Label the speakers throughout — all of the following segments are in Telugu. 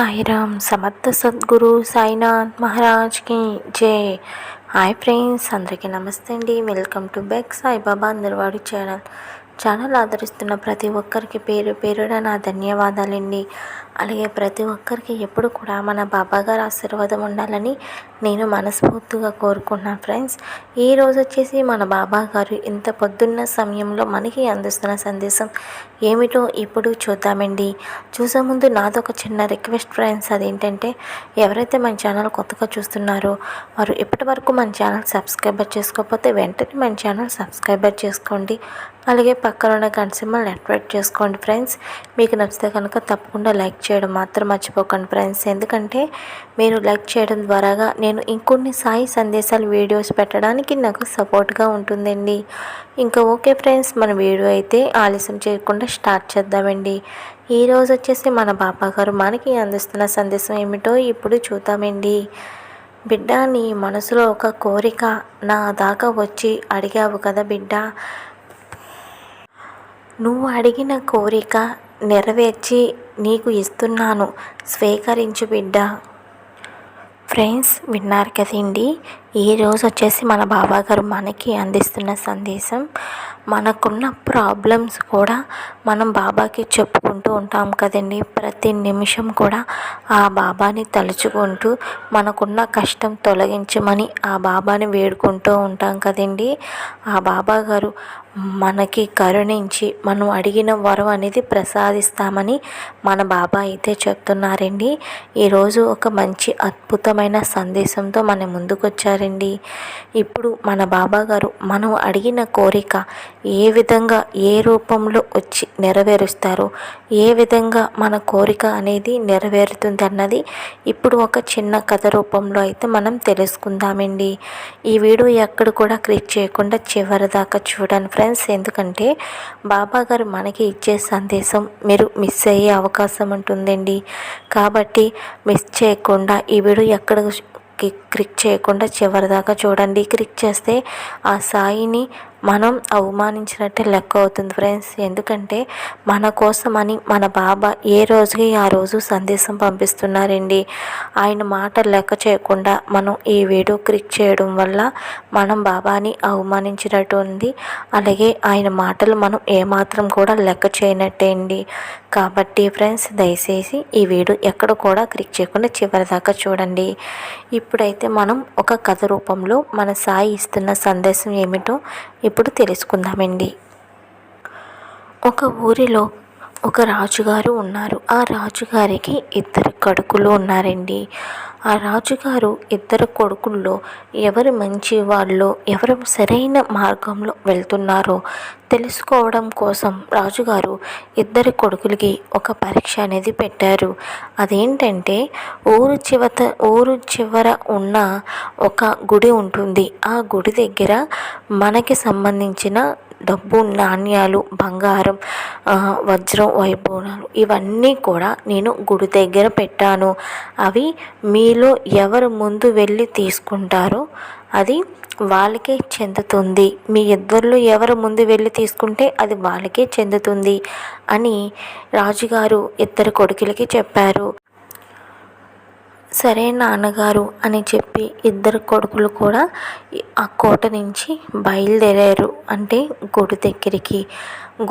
Speaker 1: సాయిరామ్ సమర్థ సద్గురు సాయినాథ్ మహారాజ్కి జై. హాయ్ ఫ్రెండ్స్ అందరికీ నమస్తే అండి. వెల్కమ్ టు బెక్ సాయిబాబా అందరివాడి ఛానల్. ఛానల్ ఆదరిస్తున్న ప్రతి ఒక్కరికి పేరు పేరున నా ధన్యవాదాలండి. అలాగే ప్రతి ఒక్కరికి ఎప్పుడు కూడా మన బాబాగారు ఆశీర్వాదం ఉండాలని నేను మనస్ఫూర్తిగా కోరుకుంటున్నాను ఫ్రెండ్స్. ఈ రోజు వచ్చేసి మన బాబా గారు ఇంత పొద్దున్న సమయంలో మనకి అందిస్తున్న సందేశం ఏమిటో ఇప్పుడు చూద్దామండి. చూసే ముందు నాదొక చిన్న రిక్వెస్ట్ ఫ్రెండ్స్. అదేంటంటే ఎవరైతే మన ఛానల్ కొత్తగా చూస్తున్నారో వారు ఇప్పటి వరకు మన ఛానల్ సబ్స్క్రైబర్ చేసుకోకపోతే వెంటనే మన ఛానల్ సబ్స్క్రైబర్ చేసుకోండి. అలాగే పక్కన ఉన్న కన్సూమర్ నెట్వర్క్ చేసుకోండి ఫ్రెండ్స్. మీకు నచ్చితే కనుక తప్పకుండా లైక్ చేయడం మాత్రం మర్చిపోకండి ఫ్రెండ్స్. ఎందుకంటే మీరు లైక్ చేయడం ద్వారాగా నేను ఇంకొన్ని సాయి సందేశాలు వీడియోస్ పెట్టడానికి నాకు సపోర్ట్గా ఉంటుందండి. ఇంకా ఓకే ఫ్రెండ్స్ మన వీడియో అయితే ఆలస్యం చేయకుండా స్టార్ట్ చేద్దామండి. ఈరోజు వచ్చేసి మన బాబా గారు మనకి అందిస్తున్న సందేశం ఏమిటో ఇప్పుడు చూద్దామండి. బిడ్డ నీ మనసులో ఒక కోరిక నా దాకా వచ్చి అడిగావు కదా బిడ్డ? నువ్వు అడిగిన కోరిక నెరవేర్చి నీకు ఇస్తున్నాను. స్వీకరించు బిడ్డ. ఫ్రెండ్స్ విన్నారు కదండి? ఈరోజు వచ్చేసి మన బాబాగారు మనకి అందిస్తున్న సందేశం మనకున్న ప్రాబ్లమ్స్ కూడా మనం బాబాకి చెప్పుకుంటూ ఉంటాం కదండి. ప్రతి నిమిషం కూడా ఆ బాబాని తలుచుకుంటూ మనకున్న కష్టం తొలగించమని ఆ బాబాని వేడుకుంటూ ఉంటాం కదండి. ఆ బాబా గారు మనకి కరుణించి మనం అడిగిన వరం అనేది ప్రసాదిస్తామని మన బాబా అయితే చెప్తున్నారండి. ఈరోజు ఒక మంచి అద్భుతమైన సందేశంతో మన ముందుకు చేశారండి ఇప్పుడు మన బాబా గారు మనం అడిగిన కోరిక ఏ విధంగా ఏ రూపంలో వచ్చి నెరవేరుస్తారో ఏ విధంగా మన కోరిక అనేది నెరవేరుతుంది అన్నది ఇప్పుడు ఒక చిన్న కథ రూపంలో అయితే మనం తెలుసుకుందామండి. ఈ వీడియో ఎక్కడ కూడా క్లిక్ చేయకుండా చివరి దాకా చూడండి ఫ్రెండ్స్. ఎందుకంటే బాబా గారు మనకి ఇచ్చే సందేశం మీరు మిస్ అయ్యే అవకాశం ఉంటుందండి. కాబట్టి మిస్ చేయకుండా ఈ వీడియో ఎక్కడ క్లిక్ చేయకుండా చివరిదాకా చూడండి. క్లిక్ చేస్తే ఆ సాయిని మనం అవమానించినట్టే లెక్క అవుతుంది ఫ్రెండ్స్ ఎందుకంటే మన కోసమని మన బాబా ఏ రోజుకి ఆ రోజు సందేశం పంపిస్తున్నారండి. ఆయన మాట లెక్క చేయకుండా మనం ఈ వీడియో క్లిక్ చేయడం వల్ల మనం బాబాని అవమానించినట్టు ఉంది. అలాగే ఆయన మాటలు మనం ఏమాత్రం కూడా లెక్క చేయనట్టే అండి. కాబట్టి ఫ్రెండ్స్ దయచేసి ఈ వీడియో ఎక్కడ కూడా క్లిక్ చేయకుండా చివరి దాకా చూడండి. ఇప్పుడైతే మనం ఒక కథ రూపంలో మన సాయి ఇస్తున్న సందేశం ఏమిటో ఇప్పుడు తెలుసుకుందామండి. ఒక ఊరిలో ఒక రాజుగారు ఉన్నారు. ఆ రాజుగారికి ఇద్దరు కొడుకులు ఉన్నారండి. ఆ రాజుగారు ఇద్దరు కొడుకుల్లో ఎవరు మంచి వాళ్ళు ఎవరు సరైన మార్గంలో వెళ్తున్నారో తెలుసుకోవడం కోసం రాజుగారు ఇద్దరి కొడుకులకి ఒక పరీక్ష అనేది పెట్టారు. అదేంటంటే ఊరు చివత ఊరు చివర ఉన్న ఒక గుడి ఉంటుంది. ఆ గుడి దగ్గర మనకి సంబంధించిన డబ్బు నాణ్యాలు బంగారం వజ్రం వైభవాలు ఇవన్నీ కూడా నేను గుడి దగ్గర పెట్టాను. అవి మీలో ఎవరు ముందు వెళ్ళి తీసుకుంటారో అది వాళ్ళకే చెందుతుంది. మీ ఇద్దరిలో ఎవరు ముందు వెళ్ళి తీసుకుంటే అది వాళ్ళకే చెందుతుంది అని రాజుగారు ఇద్దరు కొడుకులకి చెప్పారు. సరే నాన్నగారు అని చెప్పి ఇద్దరు కొడుకులు కూడా ఆ కోట నుంచి బయలుదేరారు. అంటే గుడి దగ్గరికి.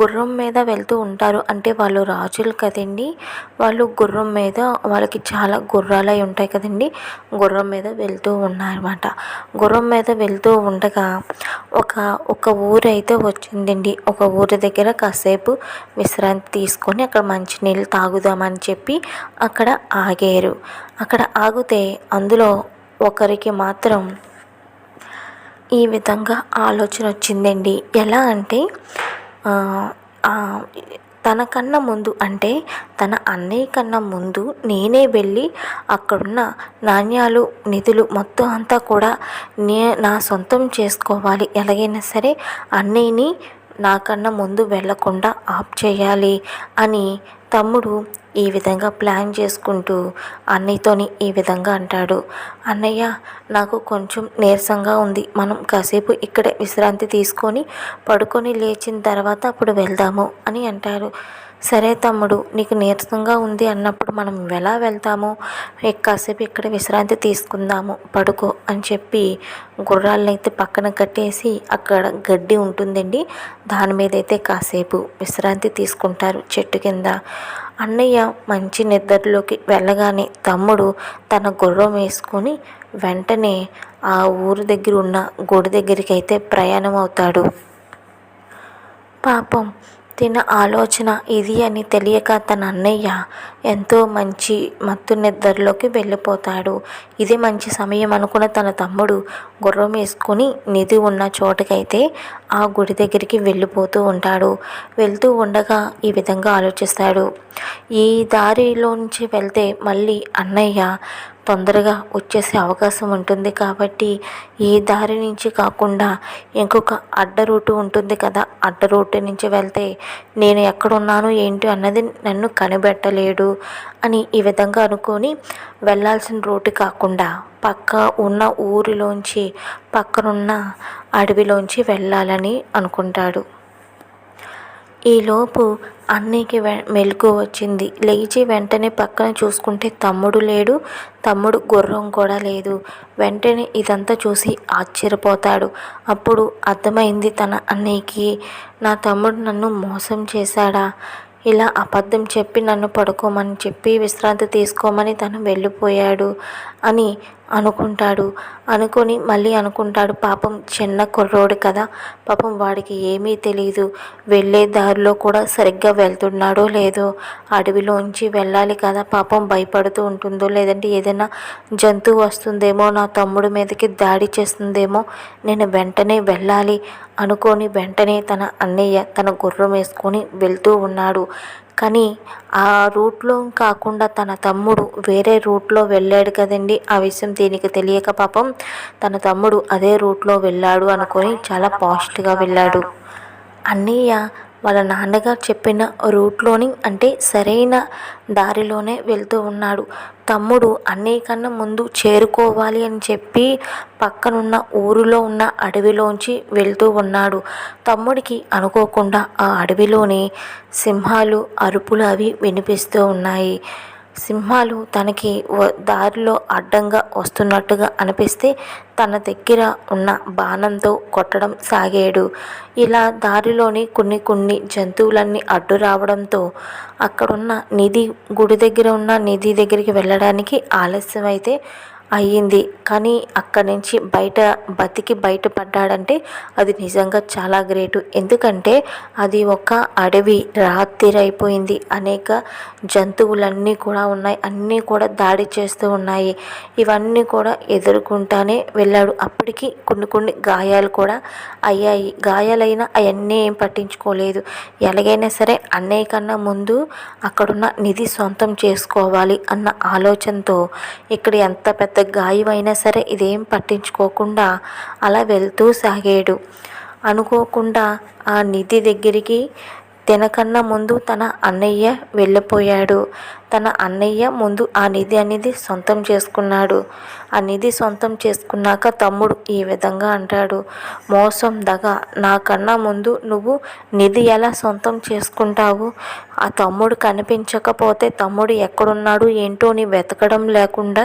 Speaker 1: గుర్రం మీద వెళ్తూ ఉంటారు. అంటే వాళ్ళు రాజులు కదండి. వాళ్ళు గుర్రం మీద వాళ్ళకి చాలా గుర్రాలు అయి ఉంటాయి కదండి. గుర్రం మీద వెళ్తూ ఉన్నారన్నమాట. గుర్రం మీద వెళ్తూ ఉండగా ఒక ఒక ఊరు అయితే వచ్చిందండి. ఒక ఊరి దగ్గర కాసేపు విశ్రాంతి తీసుకొని అక్కడ మంచినీళ్ళు తాగుదామని చెప్పి అక్కడ ఆగారు. అక్కడ ఆగితే అందులో ఒకరికి మాత్రం ఈ విధంగా ఆలోచన వచ్చిందండి. ఎలా అంటే తనకన్నా ముందు అంటే తన అన్నయ్య కన్నా ముందు నేనే వెళ్ళి అక్కడున్న నాణ్యాలు నిధులు మొత్తం అంతా కూడా నే నా సొంతం చేసుకోవాలి. ఎలాగైనా సరే అన్నయ్యని నాకన్నా ముందు వెళ్ళకుండా ఆప్ చేయాలి అని తమ్ముడు ఈ విధంగా ప్లాన్ చేసుకుంటూ అన్నయ్యతోని ఈ విధంగా అంటాడు. అన్నయ్య నాకు కొంచెం నీరసంగా ఉంది. మనం కాసేపు ఇక్కడే విశ్రాంతి తీసుకొని పడుకొని లేచిన తర్వాత అప్పుడు వెళ్దాము అని అంటారు సరే తమ్ముడు నీకు నీరసంగా ఉంది అన్నప్పుడు మనం ఎలా వెళ్తాము? కాసేపు ఇక్కడ విశ్రాంతి తీసుకుందాము పడుకో అని చెప్పి గుర్రాలను అయితే పక్కన కట్టేసి అక్కడ గడ్డి ఉంటుందండి. దాని మీద అయితే కాసేపు విశ్రాంతి తీసుకుంటారు చెట్టు కింద. అన్నయ్య మంచి నిద్రలోకి వెళ్ళగానే తమ్ముడు తన గుర్రం వేసుకొని వెంటనే ఆ ఊరు దగ్గర ఉన్న గుడి దగ్గరికి అయితే ప్రయాణం అవుతాడు పాపం తిన ఆలోచన ఇది అని తెలియక తన అన్నయ్య ఎంతో మంచి మత్తు నిద్రలోకి వెళ్ళిపోతాడు. ఇది మంచి సమయం అనుకున్న తన తమ్ముడు గుర్రం వేసుకొని నిధి ఉన్న చోటకైతే ఆ గుడి దగ్గరికి వెళ్ళిపోతూ ఉంటాడు. వెళ్తూ ఉండగా ఈ విధంగా ఆలోచిస్తాడు. ఈ దారిలోంచి వెళ్తే మళ్ళీ అన్నయ్య తొందరగా వచ్చేసే అవకాశం ఉంటుంది కాబట్టి ఈ దారి నుంచి కాకుండా ఇంకొక అడ్డ రూటు ఉంటుంది కదా అడ్డ రూటు నుంచి వెళ్తే నేను ఎక్కడున్నాను ఏంటి అన్నది నన్ను కనిపెట్టలేడు అని ఈ విధంగా అనుకొని వెళ్ళాల్సిన రూటు కాకుండా పక్క ఉన్న ఊరిలోంచి పక్కనున్న అడవిలోంచి వెళ్ళాలని అనుకుంటాడు. ఈలోపు అన్నయ్యకి వె మెలకు వచ్చింది. లేచి వెంటనే పక్కన చూసుకుంటే తమ్ముడు లేడు. తమ్ముడు గుర్రం కూడా లేదు. వెంటనే ఇదంతా చూసి ఆశ్చర్యపోతాడు. అప్పుడు అర్థమైంది తన అన్నయ్యకి నా తమ్ముడు నన్ను మోసం చేశాడా? ఇలా అబద్ధం చెప్పి నన్ను పడుకోమని చెప్పి విశ్రాంతి తీసుకోమని తను వెళ్ళిపోయాడు అని అనుకుంటాడు. అనుకొని మళ్ళీ అనుకుంటాడు పాపం చిన్న కుర్రోడు కదా పాపం వాడికి ఏమీ తెలియదు వెళ్ళే దారిలో కూడా సరిగ్గా వెళ్తున్నాడో లేదో అడవిలోంచి వెళ్ళాలి కదా పాపం భయపడుతూ ఉంటుందో లేదంటే ఏదైనా జంతువు వస్తుందేమో నా తమ్ముడి మీదకి దాడి చేస్తుందేమో నేను వెంటనే వెళ్ళాలి అనుకొని వెంటనే తన అన్నయ్య తన గుర్రం వేసుకొని వెళ్తూ ఉన్నాడు. కానీ ఆ రూట్లో కాకుండా తన తమ్ముడు వేరే రూట్లో వెళ్ళాడు కదండి. ఆ విషయం దీనికి తెలియక పాపం తన తమ్ముడు అదే రూట్లో వెళ్ళాడు అనుకొని చాలా పాస్ట్గా వెళ్ళాడు. అన్నయ్య వాళ్ళ నాన్నగారు చెప్పిన రూట్లోని అంటే సరైన దారిలోనే వెళ్తూ ఉన్నాడు. తమ్ముడు అన్నయ్య కన్నా ముందు చేరుకోవాలి అని చెప్పి పక్కనున్న ఊరిలో ఉన్న అడవిలోంచి వెళ్తూ ఉన్నాడు. తమ్ముడికి అనుకోకుండా ఆ అడవిలోని సింహాలు అరుపులు అవి వినిపిస్తూ ఉన్నాయి. సింహాలు తనకి దారిలో అడ్డంగా వస్తున్నట్టుగా అనిపిస్తే తన దగ్గర ఉన్న బాణంతో కొట్టడం సాగాడు. ఇలా దారిలోని కొన్ని కొన్ని జంతువులన్నీ అడ్డు రావడంతో అక్కడున్న నిధి గుడి దగ్గర ఉన్న నిధి దగ్గరికి వెళ్ళడానికి ఆలస్యం అయితే అయ్యింది. కానీ అక్కడి నుంచి బయట బతికి బయటపడ్డాడంటే అది నిజంగా చాలా గ్రేటు. ఎందుకంటే అది ఒక అడవి రాత్రి అయిపోయింది. అనేక జంతువులన్నీ కూడా ఉన్నాయి. అన్నీ కూడా దాడి చేస్తూ ఉన్నాయి. ఇవన్నీ కూడా ఎదుర్కొంటానే వెళ్ళాడు. అప్పటికి కొన్ని కొన్ని గాయాలు కూడా అయ్యాయి. గాయాలైనా అవన్నీ ఏం పట్టించుకోలేదు. ఎలాగైనా సరే అన్నయ్య కన్నా ముందు అక్కడున్న నిధి సొంతం చేసుకోవాలి అన్న ఆలోచనతో ఇక్కడ ఎంత పెద్ద గాయమైనా సరే ఇదేం పట్టించుకోకుండా అలా వెళ్తూ సాగాడు. అనుకోకుండా ఆ నిధి దగ్గరికి తినకన్నా ముందు తన అన్నయ్య వెళ్ళిపోయాడు. తన అన్నయ్య ముందు ఆ నిధి అనేది సొంతం చేసుకున్నాడు. ఆ నిధి సొంతం చేసుకున్నాక తమ్ముడు ఈ విధంగా అంటాడు. మోసం దగ నాకన్నా ముందు నువ్వు నిధి ఎలా సొంతం చేసుకుంటావు? ఆ తమ్ముడు కనిపించకపోతే తమ్ముడు ఎక్కడున్నాడు ఏంటో నీ వెతకడం లేకుండా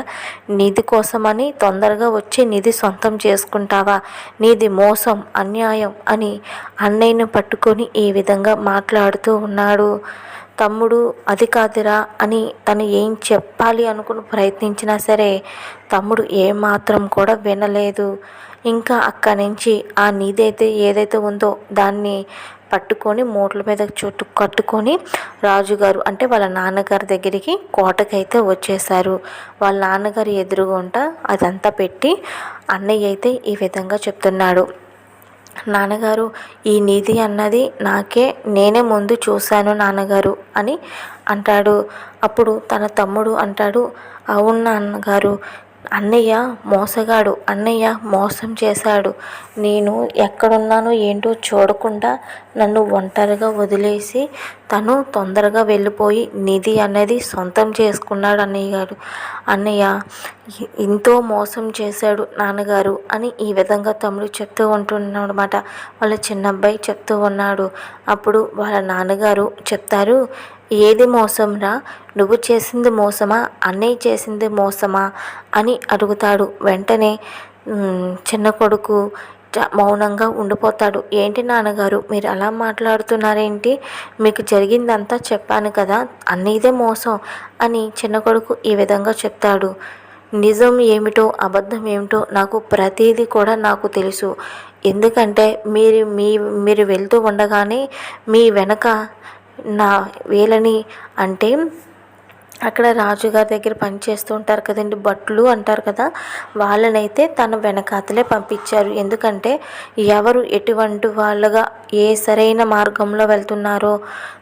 Speaker 1: నిధి కోసమని తొందరగా వచ్చి నిధి సొంతం చేసుకుంటావా? నీది మోసం అన్యాయం అని అన్నయ్యను పట్టుకొని ఈ విధంగా మాట్లాడుతూ ఉన్నాడు. తమ్ముడు అది కాదురా అని తను ఏం చెప్పాలి అనుకుని ప్రయత్నించినా సరే తమ్ముడు ఏమాత్రం కూడా వినలేదు. ఇంకా అక్కడి నుంచి ఆ నీదైతే ఏదైతే ఉందో దాన్ని పట్టుకొని మూటల మీద చుట్టూ కట్టుకొని రాజుగారు అంటే వాళ్ళ నాన్నగారి దగ్గరికి కోటకైతే వచ్చేసారు వాళ్ళ నాన్నగారు ఎదురుగుంట అదంతా పెట్టి అన్నయ్య అయితే ఈ విధంగా చెప్తున్నాడు. నాన్నగారు ఈ నిధి అన్నది నాకే నేనే ముందు చూశాను నాన్నగారు అని అంటాడు. అప్పుడు తన తమ్ముడు అంటాడు అవును నాన్నగారు అన్నయ్య మోసగాడు అన్నయ్య మోసం చేశాడు. నేను ఎక్కడున్నానో ఏంటో చూడకుండా నన్ను ఒంటరిగా వదిలేసి తను తొందరగా వెళ్ళిపోయి నిధి అనేది సొంతం చేసుకున్నాడు అన్నయ్య గారు. అన్నయ్య ఎంతో మోసం చేశాడు నాన్నగారు అని ఈ విధంగా తమ్ముడు చెప్తూ ఉంటున్నాడు అనమాట వాళ్ళ చిన్న అబ్బాయి చెప్తూ ఉన్నాడు. అప్పుడు వాళ్ళ నాన్నగారు చెప్తారు ఏది మోసంరా? నువ్వు చేసింది మోసమా? అన్నయ్య చేసింది మోసమా? అని అడుగుతాడు. వెంటనే చిన్న కొడుకు మౌనంగా ఉండిపోతాడు. ఏంటి నాన్నగారు? మీరు అలా మాట్లాడుతున్నారేంటి? మీకు జరిగిందంతా చెప్పాను కదా? అన్నయ్యదే మోసం అని చిన్న కొడుకు ఈ విధంగా చెప్తాడు. నిజం ఏమిటో అబద్ధం ఏమిటో నాకు ప్రతిదీ కూడా నాకు తెలుసు. ఎందుకంటే మీరు మీ మీరు వెళ్తూ ఉండగానే మీ వెనక నా వేలని అంటే అక్కడ రాజుగారి దగ్గర పనిచేస్తూ ఉంటారు కదండి భట్లు అంటారు కదా వాళ్ళనైతే తన వెనకాతలే పంపించారు. ఎందుకంటే ఎవరు ఎటువంటి వాళ్ళగా ఏ సరైన మార్గంలో వెళ్తున్నారో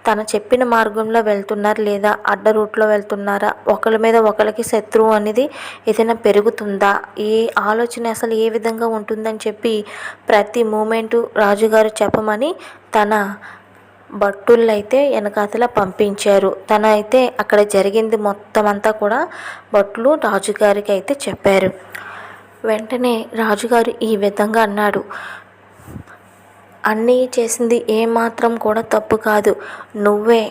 Speaker 1: తను చెప్పిన మార్గంలో వెళ్తున్నారు లేదా అడ్డ రూట్లో వెళ్తున్నారా ఒకరి మీద ఒకరికి శత్రువు అనేది ఏదైనా పెరుగుతుందా ఏ ఆలోచన అసలు ఏ విధంగా ఉంటుందని చెప్పి ప్రతి మూమెంటు రాజుగారు చెప్పమని తన భట్టులైతే వెనకాతల పంపించారు. తన అయితే అక్కడ జరిగింది మొత్తం అంతా కూడా భట్లు రాజుగారికి అయితే చెప్పారు. వెంటనే రాజుగారు ఈ విధంగా అన్నాడు. అన్నయ్య చేసింది ఏమాత్రం కూడా తప్పు కాదు. నువ్వే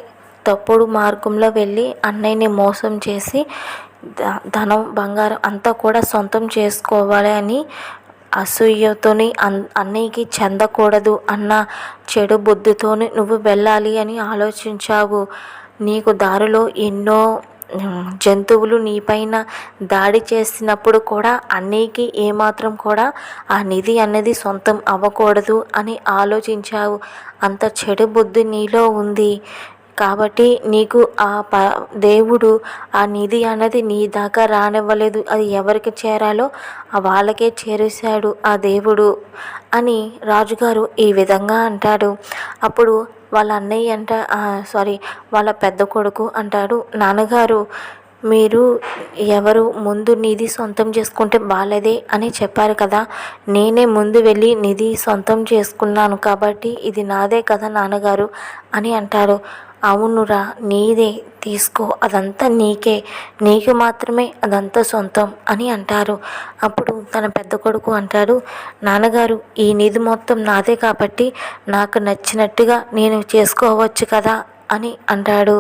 Speaker 1: తప్పుడు మార్గంలో వెళ్ళి అన్నయ్యని మోసం చేసి ధనం బంగారం అంతా కూడా సొంతం చేసుకోవాలి అని అసూయతోని అన్ అన్నయ్యకి చెందకూడదు అన్న చెడు బుద్ధితోని నువ్వు వెళ్ళాలి అని ఆలోచించావు. నీకు దారిలో ఎన్నో జంతువులు నీపైన దాడి చేసినప్పుడు కూడా అన్నయ్యకి ఏమాత్రం కూడా ఆ నిధి అన్నది సొంతం అవ్వకూడదు అని ఆలోచించావు. అంత చెడు బుద్ధి నీలో ఉంది. కాబట్టి నీకు ఆ ప దేవుడు ఆ నిధి అన్నది నీ దాకా రానివ్వలేదు. అది ఎవరికి చేరాలో ఆ వాళ్ళకే చేరేశాడు ఆ దేవుడు అని రాజుగారు ఈ విధంగా అంటాడు. అప్పుడు వాళ్ళ అన్నయ్య అంట సారీ వాళ్ళ పెద్ద కొడుకు అంటాడు నాన్నగారు మీరు ఎవరు ముందు నిధి సొంతం చేసుకుంటే బాలేదే అని చెప్పారు కదా. నేనే ముందు వెళ్ళి నిధి సొంతం చేసుకున్నాను కాబట్టి ఇది నాదే కదా నాన్నగారు అని అంటాడు. అవునురా నీదే తీసుకో అదంతా నీకే నీకు మాత్రమే అదంతా సొంతం అని అంటారు. అప్పుడు తన పెద్ద కొడుకు అంటాడు నాన్నగారు ఈ నిధి మొత్తం నాదే కాబట్టి నాకు నచ్చినట్టుగా నేను చేసుకోవచ్చు కదా అని అంటాడు.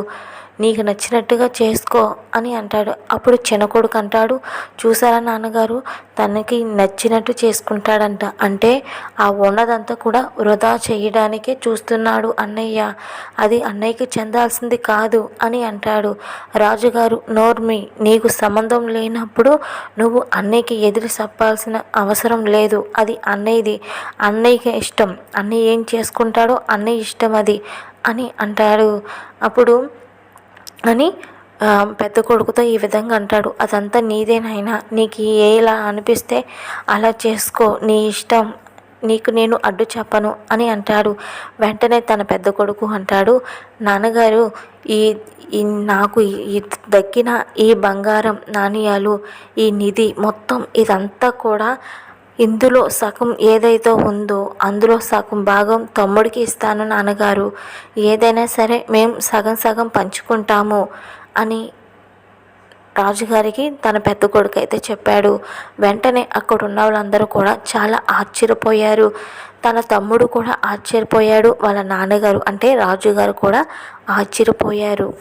Speaker 1: నీకు నచ్చినట్టుగా చేసుకో అని అంటాడు. అప్పుడు చిన్నకొడుకు అంటాడు చూసారా నాన్నగారు తనకి నచ్చినట్టు చేసుకుంటాడంట. అంటే ఆ ఉన్నదంతా కూడా వృధా చేయడానికే చూస్తున్నాడు అన్నయ్య. అది అన్నయ్యకి చెందాల్సింది కాదు అని అంటాడు. రాజుగారు నోర్మి నీకు సంబంధం లేనప్పుడు నువ్వు అన్నయ్యకి ఎదురు చెప్పాల్సిన అవసరం లేదు. అది అన్నయ్యది. అన్నయ్యకి ఇష్టం. అన్నయ్య ఏం చేసుకుంటాడో అన్నయ్య ఇష్టం అది అని అంటాడు. అప్పుడు అని పెద్ద కొడుకుతో ఈ విధంగా అంటాడు. అదంతా నీదేనైనా నీకు ఎలా అనిపిస్తే అలా చేసుకో. నీ ఇష్టం. నీకు నేను అడ్డు చెప్పను అని అంటాడు. వెంటనే తన పెద్ద కొడుకు అంటాడు నాన్నగారు ఈ ఈ నాకు ఈ దక్కిన ఈ బంగారం నాణ్యాలు ఈ నిధి మొత్తం ఇదంతా కూడా ఇందులో సగం ఏదైతే ఉందో అందులో సగం భాగం తమ్ముడికి ఇస్తాను నాన్నగారు. ఏదైనా సరే మేము సగం సగం పంచుకుంటాము అని రాజుగారికి తన పెద్ద కొడుకు అయితే చెప్పాడు. వెంటనే అక్కడ ఉన్న వాళ్ళందరూ కూడా చాలా ఆశ్చర్యపోయారు. తన తమ్ముడు కూడా ఆశ్చర్యపోయాడు. వాళ్ళ నాన్నగారు అంటే రాజుగారు కూడా ఆశ్చర్యపోయారు.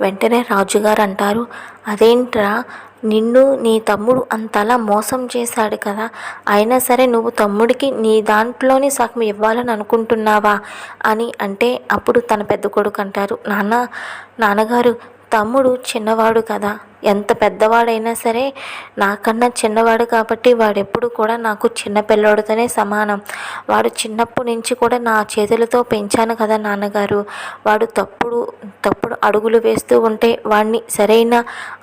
Speaker 1: వెంటనే రాజుగారు అంటారు అదేంట్రా నిన్ను నీ తమ్ముడు అంతలా మోసం చేశాడు కదా. అయినా సరే నువ్వు తమ్ముడికి నీ దాంట్లోనే సగం ఇవ్వాలని అనుకుంటున్నావా? అని అంటే అప్పుడు తన పెద్ద కొడుకు అంటారు నాన్న నాన్నగారు తమ్ముడు చిన్నవాడు కదా. ఎంత పెద్దవాడైనా సరే నాకన్నా చిన్నవాడు కాబట్టి వాడెప్పుడు కూడా నాకు చిన్న పిల్లోడితోనే సమానం. వాడు చిన్నప్పటి నుంచి కూడా నా చేతులతో పెంచాను కదా నాన్నగారు. వాడు తప్పుడు తప్పు అడుగులు వేస్తూ ఉంటే వాడిని సరైన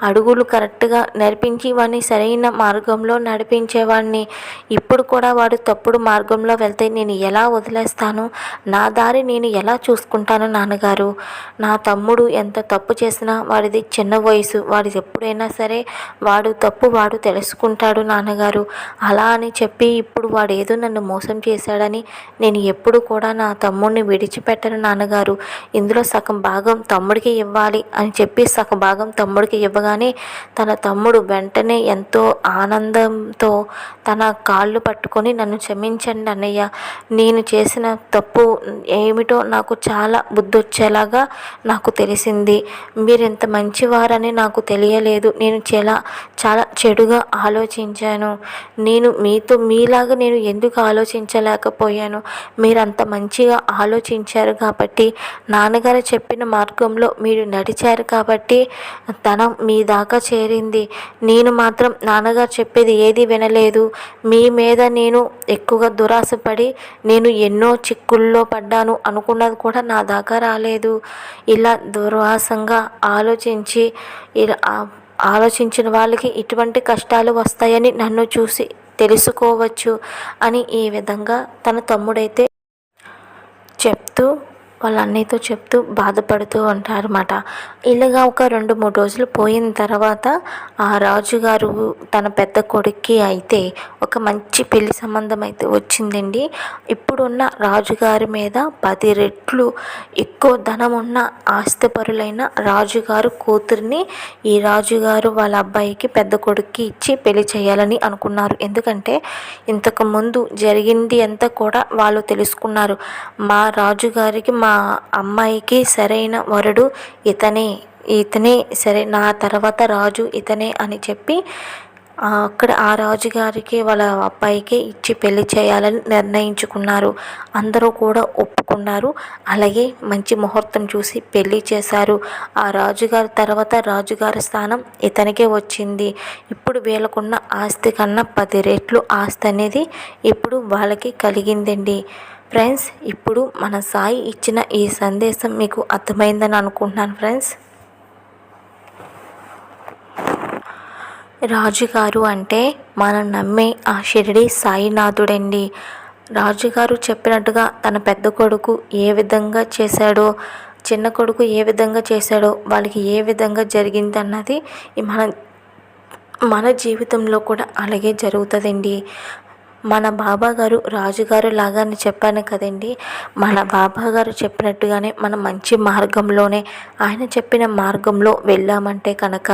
Speaker 1: అడుగులు కరెక్ట్గా నడిపించి వాడిని సరైన మార్గంలో నడిపించేవాడిని ఇప్పుడు కూడా వాడు తప్పుడు మార్గంలో వెళ్తే నేను ఎలా వదిలేస్తాను? నా దారి నేను ఎలా చూసుకుంటాను నాన్నగారు? నా తమ్ముడు ఎంత తప్పు చేసినా వాడిది చిన్న వయసు. వాడిది ఎప్పుడైనా సరే వాడు తప్పు వాడు తెలుసుకుంటాడు నాన్నగారు. అలా అని చెప్పి ఇప్పుడు వాడు ఏదో నన్ను మోసం చేశాడని నేను ఎప్పుడు కూడా నా తమ్ముడిని విడిచిపెట్టను నాన్నగారు. ఇందులో సగం భాగం తమ్ముడికి ఇవ్వాలి అని చెప్పి సగభాగం తమ్ముడికి ఇవ్వగానే తన తమ్ముడు వెంటనే ఎంతో ఆనందంతో తన కాళ్ళు పట్టుకొని నన్ను క్షమించండి అన్నయ్య. నేను చేసిన తప్పు ఏమిటో నాకు చాలా బుద్ధి వచ్చేలాగా నాకు తెలిసింది. మీరు ఇంత మంచివారని నాకు తెలియలేదు. నేను చాలా చాలా చెడుగా ఆలోచించాను. నేను మీతో మీలాగా నేను ఎందుకు ఆలోచించలేకపోయాను? మీరు అంత మంచిగా ఆలోచించారు కాబట్టి నాన్నగారు చెప్పిన మార్గంలో మీరు నడిచారు కాబట్టి ధనం మీ దాకా చేరింది. నేను మాత్రం నాన్నగారు చెప్పేది ఏది వినలేదు. మీ మీద నేను ఎక్కువగా దురాశపడి నేను ఎన్నో చిక్కుల్లో పడ్డాను అనుకున్నది కూడా నా దాకా రాలేదు. ఇలా దుర్వాసంగా ఆలోచించి ఇలా ఆలోచించిన వాళ్ళకి ఇటువంటి కష్టాలు వస్తాయని నన్ను చూసి తెలుసుకోవచ్చు అని ఈ విధంగా తన తమ్ముడైతే చెప్తూ వాళ్ళ అన్నయ్యతో చెప్తూ బాధపడుతూ ఉంటారన్నమాట. ఇలాగా ఒక రెండు మూడు రోజులు పోయిన తర్వాత ఆ రాజుగారు తన పెద్ద కొడుక్కి అయితే ఒక మంచి పెళ్ళి సంబంధం అయితే వచ్చిందండి. ఇప్పుడున్న రాజుగారి మీద పది రెట్లు ఎక్కువ ధనం ఉన్న ఆస్తిపరులైన రాజుగారు కూతురిని ఈ రాజుగారు వాళ్ళ అబ్బాయికి పెద్ద కొడుక్కి ఇచ్చి పెళ్ళి చేయాలని అనుకున్నారు. ఎందుకంటే ఇంతకు ముందు జరిగింది అంతా కూడా వాళ్ళు తెలుసుకున్నారు. మా రాజుగారికి మా అమ్మాయికి సరైన వరుడు ఇతనే ఇతనే సరే నా తర్వాత రాజు ఇతనే అని చెప్పి అక్కడ ఆ రాజుగారికి వాళ్ళ అబ్బాయికి ఇచ్చి పెళ్ళి చేయాలని నిర్ణయించుకున్నారు. అందరూ కూడా ఒప్పుకున్నారు. అలాగే మంచి ముహూర్తం చూసి పెళ్ళి చేశారు. ఆ రాజుగారి తర్వాత రాజుగారి స్థానం ఇతనికే వచ్చింది. ఇప్పుడు వీళ్ళకున్న ఆస్తి కన్నా పది రెట్లు ఆస్తి అనేది ఇప్పుడు వాళ్ళకి కలిగిందండి. ఫ్రెండ్స్ ఇప్పుడు మన సాయి ఇచ్చిన ఈ సందేశం మీకు అర్థమైందని అనుకుంటున్నాను ఫ్రెండ్స్ రాజుగారు అంటే మనం నమ్మే ఆ షిరిడి సాయినాథుడండి. రాజుగారు చెప్పినట్టుగా తన పెద్ద కొడుకు ఏ విధంగా చేశాడో చిన్న కొడుకు ఏ విధంగా చేశాడో వాళ్ళకి ఏ విధంగా జరిగింది అన్నది మన మన జీవితంలో కూడా అలాగే జరుగుతుందండి. మన బాబా గారు రాజుగారు లాగానే చెప్పాను కదండి. మన బాబా గారు చెప్పినట్టుగానే మనం మంచి మార్గంలోనే ఆయన చెప్పిన మార్గంలో వెళ్ళామంటే కనుక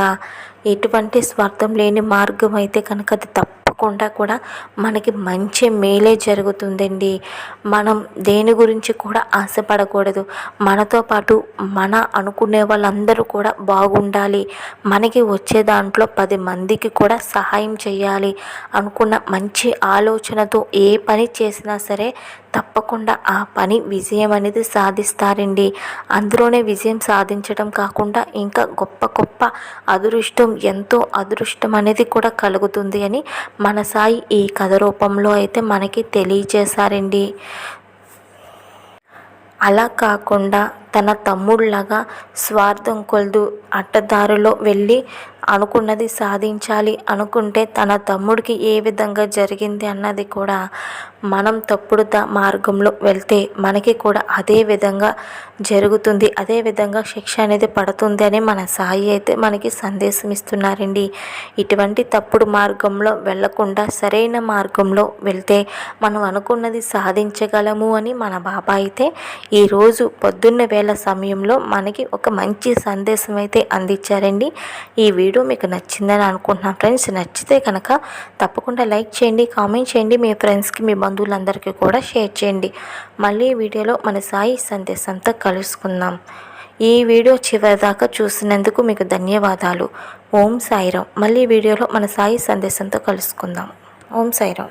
Speaker 1: ఎటువంటి స్వార్థం లేని మార్గం అయితే కనుక అది తప్పు తప్పకుండా కూడా మనకి మంచి మేలే జరుగుతుందండి. మనం దేని గురించి కూడా ఆశపడకూడదు. మనతో పాటు మన అనుకునే వాళ్ళందరూ కూడా బాగుండాలి. మనకి వచ్చే దాంట్లో పది మందికి కూడా సహాయం చేయాలి అనుకున్న మంచి ఆలోచనతో ఏ పని చేసినా సరే తప్పకుండా ఆ పని విజయం అనేది సాధిస్తారండి. అందులోనే విజయం సాధించడం కాకుండా ఇంకా గొప్ప గొప్ప అదృష్టం ఎంతో అదృష్టం అనేది కూడా కలుగుతుంది అని మన సాయి ఈ కథ రూపంలో అయితే మనకి తెలియజేశారండి. అలా కాకుండా తన తమ్ముళ్ళగా స్వార్థం కొలదు అట్టదారులో వెళ్ళి అనుకున్నది సాధించాలి. అనుకుంటే తన తమ్ముడికి ఏ విధంగా జరిగింది అన్నది కూడా మనం తప్పుడు మార్గంలో వెళ్తే మనకి కూడా అదే విధంగా జరుగుతుంది. అదే విధంగా శిక్ష అనేది పడుతుంది అని మన సాయి అయితే మనకి సందేశం ఇస్తున్నారండి. ఇటువంటి తప్పుడు మార్గంలో వెళ్ళకుండా సరైన మార్గంలో వెళ్తే మనం అనుకున్నది సాధించగలము అని మన బాబా అయితే ఈరోజు పొద్దున్న వేళ సమయంలో మనకి ఒక మంచి సందేశం అయితే అందించారండి. ఈ వీడియో వీడియో మీకు నచ్చిందని అనుకుంటున్నాను. ఫ్రెండ్స్ నచ్చితే కనుక తప్పకుండా లైక్ చేయండి కామెంట్ చేయండి మీ ఫ్రెండ్స్కి మీ బంధువులందరికీ కూడా షేర్ చేయండి. మళ్ళీ వీడియోలో మన సాయి సందేశంతో కలుసుకుందాం. ఈ వీడియో చివరిదాకా చూసినందుకు మీకు ధన్యవాదాలు. ఓం సాయిరాం మళ్ళీ వీడియోలో మన సాయి సందేశంతో కలుసుకుందాం. ఓం సాయిరాం